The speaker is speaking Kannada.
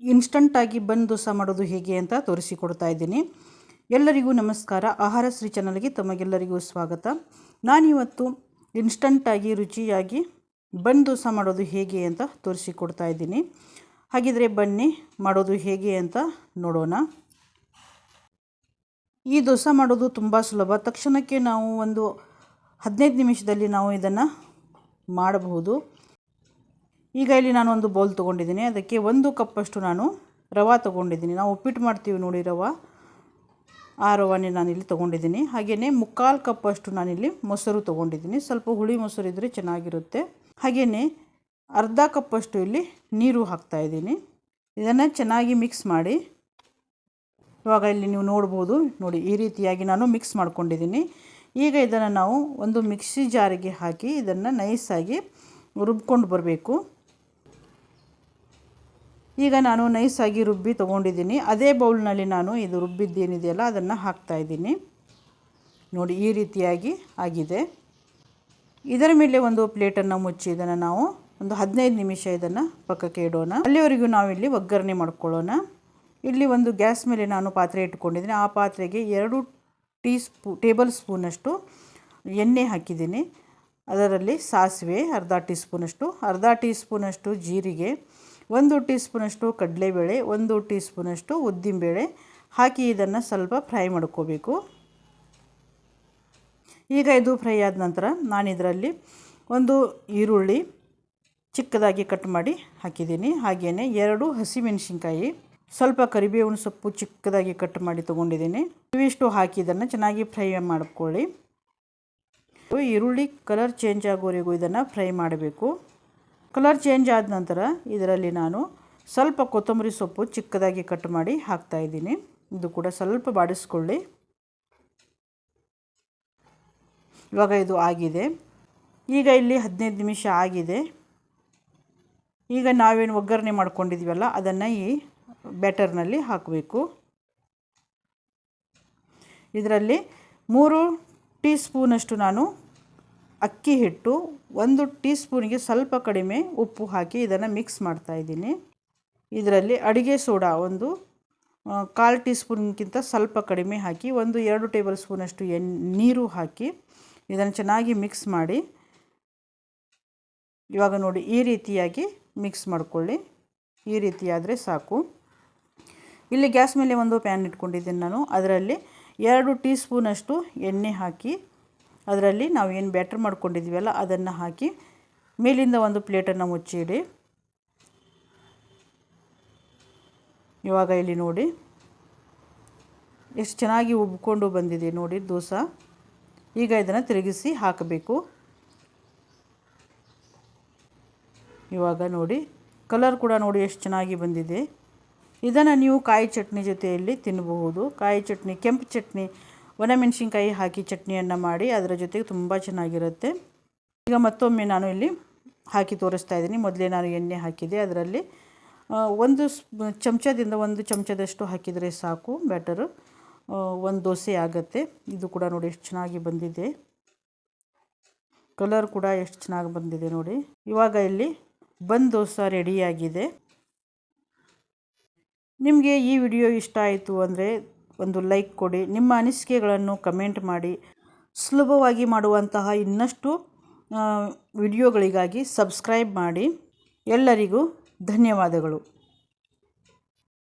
ಇನ್ಸ್ಟಂಟಾಗಿ ಬಂದು ದೋಸೆ ಮಾಡೋದು ಹೇಗೆ ಅಂತ ತೋರಿಸಿಕೊಡ್ತಾ ಇದ್ದೀನಿ. ಎಲ್ಲರಿಗೂ ನಮಸ್ಕಾರ. ಆಹಾರ ಶ್ರೀ ಚಾನಲ್ಗೆ ತಮಗೆಲ್ಲರಿಗೂ ಸ್ವಾಗತ. ನಾನಿವತ್ತು ಇನ್ಸ್ಟಂಟಾಗಿ ರುಚಿಯಾಗಿ ಬಂದು ದೋಸೆ ಮಾಡೋದು ಹೇಗೆ ಅಂತ ತೋರಿಸಿಕೊಡ್ತಾ ಇದ್ದೀನಿ. ಹಾಗಿದ್ರೆ ಬನ್ನಿ, ಮಾಡೋದು ಹೇಗೆ ಅಂತ ನೋಡೋಣ. ಈ ದೋಸೆ ಮಾಡೋದು ತುಂಬ ಸುಲಭ. ತಕ್ಷಣಕ್ಕೆ ನಾವು ಒಂದು ಹದಿನೈದು ನಿಮಿಷದಲ್ಲಿ ನಾವು ಇದನ್ನು ಮಾಡಬಹುದು. ಈಗ ಇಲ್ಲಿ ನಾನು ಒಂದು ಬೌಲ್ ತೊಗೊಂಡಿದ್ದೀನಿ. ಅದಕ್ಕೆ ಒಂದು ಕಪ್ಪಷ್ಟು ನಾನು ರವೆ ತೊಗೊಂಡಿದ್ದೀನಿ. ನಾವು ಉಪ್ಪಿಟ್ಟು ಮಾಡ್ತೀವಿ ನೋಡಿ ರವೆ. ಆ ರವಾನೆ ನಾನಿಲ್ಲಿ ತೊಗೊಂಡಿದ್ದೀನಿ. ಹಾಗೆಯೇ ಮುಕ್ಕಾಲು ಕಪ್ಪಷ್ಟು ನಾನಿಲ್ಲಿ ಮೊಸರು ತೊಗೊಂಡಿದ್ದೀನಿ. ಸ್ವಲ್ಪ ಹುಳಿ ಮೊಸರು ಇದ್ದರೆ ಚೆನ್ನಾಗಿರುತ್ತೆ. ಹಾಗೆಯೇ ಅರ್ಧ ಕಪ್ಪಷ್ಟು ಇಲ್ಲಿ ನೀರು ಹಾಕ್ತಾಯಿದ್ದೀನಿ ಇದನ್ನು ಚೆನ್ನಾಗಿ ಮಿಕ್ಸ್ ಮಾಡಿ. ಇವಾಗ ಇಲ್ಲಿ ನೀವು ನೋಡ್ಬೋದು. ನೋಡಿ ಈ ರೀತಿಯಾಗಿ ನಾನು ಮಿಕ್ಸ್ ಮಾಡ್ಕೊಂಡಿದ್ದೀನಿ. ಈಗ ಇದನ್ನು ನಾವು ಒಂದು ಮಿಕ್ಸಿ ಜಾರಿಗೆ ಹಾಕಿ ಇದನ್ನು ನೈಸಾಗಿ ರುಬ್ಕೊಂಡು ಬರಬೇಕು. ಈಗ ನಾನು ನೈಸಾಗಿ ರುಬ್ಬಿ ತೊಗೊಂಡಿದ್ದೀನಿ. ಅದೇ ಬೌಲ್ನಲ್ಲಿ ನಾನು ಇದು ರುಬ್ಬಿದ್ದೇನಿದೆಯಲ್ಲ, ಅದನ್ನು ಹಾಕ್ತಾಯಿದ್ದೀನಿ ನೋಡಿ, ಈ ರೀತಿಯಾಗಿ ಆಗಿದೆ. ಇದರ ಮೇಲೆ ಒಂದು ಪ್ಲೇಟನ್ನು ಮುಚ್ಚಿ, ಇದನ್ನು ನಾವು ಒಂದು ಹದಿನೈದು ನಿಮಿಷ ಇದನ್ನು ಪಕ್ಕಕ್ಕೆ ಇಡೋಣ. ಅಲ್ಲಿವರೆಗೂ ನಾವಿಲ್ಲಿ ಒಗ್ಗರಣೆ ಮಾಡ್ಕೊಳ್ಳೋಣ. ಇಲ್ಲಿ ಒಂದು ಗ್ಯಾಸ್ ಮೇಲೆ ನಾನು ಪಾತ್ರೆ ಇಟ್ಕೊಂಡಿದ್ದೀನಿ. ಆ ಪಾತ್ರೆಗೆ ಎರಡು ಟೀ ಸ್ಪೂ ಟೇಬಲ್ ಸ್ಪೂನಷ್ಟು ಎಣ್ಣೆ ಹಾಕಿದ್ದೀನಿ. ಅದರಲ್ಲಿ ಸಾಸಿವೆ, ಅರ್ಧ ಟೀ ಸ್ಪೂನಷ್ಟು ಅರ್ಧ ಟೀ ಸ್ಪೂನಷ್ಟು ಜೀರಿಗೆ ಒಂದು ಟೀ ಸ್ಪೂನಷ್ಟು ಕಡಲೆಬೇಳೆ, ಒಂದು ಟೀ ಸ್ಪೂನಷ್ಟು ಉದ್ದಿನಬೇಳೆ. ಹಾಕಿ ಇದನ್ನು ಸ್ವಲ್ಪ ಫ್ರೈ ಮಾಡ್ಕೋಬೇಕು. ಈಗ ಇದು ಫ್ರೈ ಆದ ನಂತರ ನಾನು ಇದರಲ್ಲಿ ಒಂದು ಈರುಳ್ಳಿ ಚಿಕ್ಕದಾಗಿ ಕಟ್ ಮಾಡಿ ಹಾಕಿದ್ದೀನಿ. ಹಾಗೆಯೇ ಎರಡು ಹಸಿಮೆಣಸಿನ್ಕಾಯಿ, ಸ್ವಲ್ಪ ಕರಿಬೇವಿನ ಸೊಪ್ಪು ಚಿಕ್ಕದಾಗಿ ಕಟ್ ಮಾಡಿ ತೊಗೊಂಡಿದ್ದೀನಿ. ಇವಿಷ್ಟು ಹಾಕಿ ಇದನ್ನು ಚೆನ್ನಾಗಿ ಫ್ರೈ ಮಾಡ್ಕೊಳ್ಳಿ. ಈರುಳ್ಳಿ ಕಲರ್ ಚೇಂಜ್ ಆಗೋವರೆಗೂ ಇದನ್ನು ಫ್ರೈ ಮಾಡಬೇಕು. ಕಲರ್ ಚೇಂಜ್ ಆದ ನಂತರ ಇದರಲ್ಲಿ ನಾನು ಸ್ವಲ್ಪ ಕೊತ್ತಂಬರಿ ಸೊಪ್ಪು ಚಿಕ್ಕದಾಗಿ ಕಟ್ ಮಾಡಿ ಹಾಕ್ತಾಯಿದ್ದೀನಿ ಇದು ಕೂಡ ಸ್ವಲ್ಪ ಬಾಡಿಸ್ಕೊಳ್ಳಿ. ಇವಾಗ ಇದು ಆಗಿದೆ. ಈಗ ಇಲ್ಲಿ ಹದಿನೈದು ನಿಮಿಷ ಆಗಿದೆ. ಈಗ ನಾವೇನು ಒಗ್ಗರಣೆ ಮಾಡ್ಕೊಂಡಿದ್ದೀವಲ್ಲ, ಅದನ್ನು ಈ ಬ್ಯಾಟರ್ನಲ್ಲಿ ಹಾಕಬೇಕು. ಇದರಲ್ಲಿ ಮೂರು ಟೀ ಸ್ಪೂನಷ್ಟು ನಾನು ಅಕ್ಕಿ ಹಿಟ್ಟು ಒಂದು ಟೀ ಸ್ಪೂನಿಗೆ ಸ್ವಲ್ಪ ಕಡಿಮೆ ಉಪ್ಪು ಹಾಕಿ ಇದನ್ನು ಮಿಕ್ಸ್ ಮಾಡ್ತಾಯಿದ್ದೀನಿ ಇದರಲ್ಲಿ ಅಡುಗೆ ಸೋಡಾ ಒಂದು ಕಾಲು ಟೀ ಸ್ಪೂನ್ಗಿಂತ ಸ್ವಲ್ಪ ಕಡಿಮೆ ಹಾಕಿ ಒಂದು ಎರಡು ಟೇಬಲ್ ಸ್ಪೂನಷ್ಟು ಎನ್, ನೀರು ಹಾಕಿ ಇದನ್ನು ಚೆನ್ನಾಗಿ ಮಿಕ್ಸ್ ಮಾಡಿ, ಇವಾಗ ನೋಡಿ ಈ ರೀತಿಯಾಗಿ ಮಿಕ್ಸ್ ಮಾಡಿಕೊಳ್ಳಿ. ಈ ರೀತಿಯಾದರೆ ಸಾಕು. ಇಲ್ಲಿ ಗ್ಯಾಸ್ ಮೇಲೆ ಒಂದು ಪ್ಯಾನ್ ಇಟ್ಕೊಂಡಿದ್ದೀನಿ ನಾನು. ಅದರಲ್ಲಿ ಎರಡು ಟೀ ಸ್ಪೂನಷ್ಟು ಎಣ್ಣೆ ಹಾಕಿ ಅದರಲ್ಲಿ ನಾವು ಏನು ಬ್ಯಾಟ್ರ್ ಮಾಡ್ಕೊಂಡಿದ್ದೀವಲ್ಲ, ಅದನ್ನು ಹಾಕಿ ಮೇಲಿಂದ ಒಂದು ಪ್ಲೇಟನ್ನು ಮುಚ್ಚಿಡಿ. ಇವಾಗ ಇಲ್ಲಿ ನೋಡಿ, ಎಷ್ಟು ಚೆನ್ನಾಗಿ ಉಬ್ಕೊಂಡು ಬಂದಿದೆ ನೋಡಿ ದೋಸೆ. ಈಗ ಇದನ್ನು ತಿರುಗಿಸಿ ಹಾಕಬೇಕು. ಇವಾಗ ನೋಡಿ, ಕಲರ್ ಕೂಡ ನೋಡಿ ಎಷ್ಟು ಚೆನ್ನಾಗಿ ಬಂದಿದೆ. ಇದನ್ನು ನೀವು ಕಾಯಿ ಚಟ್ನಿ ಜೊತೆಯಲ್ಲಿ ತಿನ್ನಬಹುದು. ಕಾಯಿ ಚಟ್ನಿ, ಕೆಂಪು ಚಟ್ನಿ ಒಣಮೆಣಸಿನ್ಕಾಯಿ ಹಾಕಿ ಚಟ್ನಿಯನ್ನು ಮಾಡಿ ಅದರ ಜೊತೆಗೆ ತುಂಬ ಚೆನ್ನಾಗಿರುತ್ತೆ. ಈಗ ಮತ್ತೊಮ್ಮೆ ನಾನು ಇಲ್ಲಿ ಹಾಕಿ ತೋರಿಸ್ತಾ ಇದ್ದೀನಿ. ಮೊದಲೇ ನಾನು ಎಣ್ಣೆ ಹಾಕಿದೆ. ಅದರಲ್ಲಿ ಒಂದು ಚಮಚದಿಂದ ಒಂದು ಚಮಚದಷ್ಟು ಹಾಕಿದರೆ ಸಾಕು ಬ್ಯಾಟರು ಒಂದು ದೋಸೆ ಆಗುತ್ತೆ. ಇದು ಕೂಡ ನೋಡಿ ಎಷ್ಟು ಚೆನ್ನಾಗಿ ಬಂದಿದೆ. ಕಲರ್ ಕೂಡ ಎಷ್ಟು ಚೆನ್ನಾಗಿ ಬಂದಿದೆ ನೋಡಿ. ಇವಾಗ ಇಲ್ಲಿ ಬಂದ್ ದೋಸೆ ರೆಡಿಯಾಗಿದೆ ನಿಮಗೆ ಈ ವಿಡಿಯೋ ಇಷ್ಟ ಆಯಿತು ಅಂದರೆ ಒಂದು ಲೈಕ್ ಕೊಡಿ. ನಿಮ್ಮ ಅನಿಸಿಕೆಗಳನ್ನು ಕಮೆಂಟ್ ಮಾಡಿ. ಸುಲಭವಾಗಿ ಮಾಡುವಂತಹ ಇನ್ನಷ್ಟು ವಿಡಿಯೋಗಳಿಗಾಗಿ ಸಬ್ಸ್ಕ್ರೈಬ್ ಮಾಡಿ. ಎಲ್ಲರಿಗೂ ಧನ್ಯವಾದಗಳು.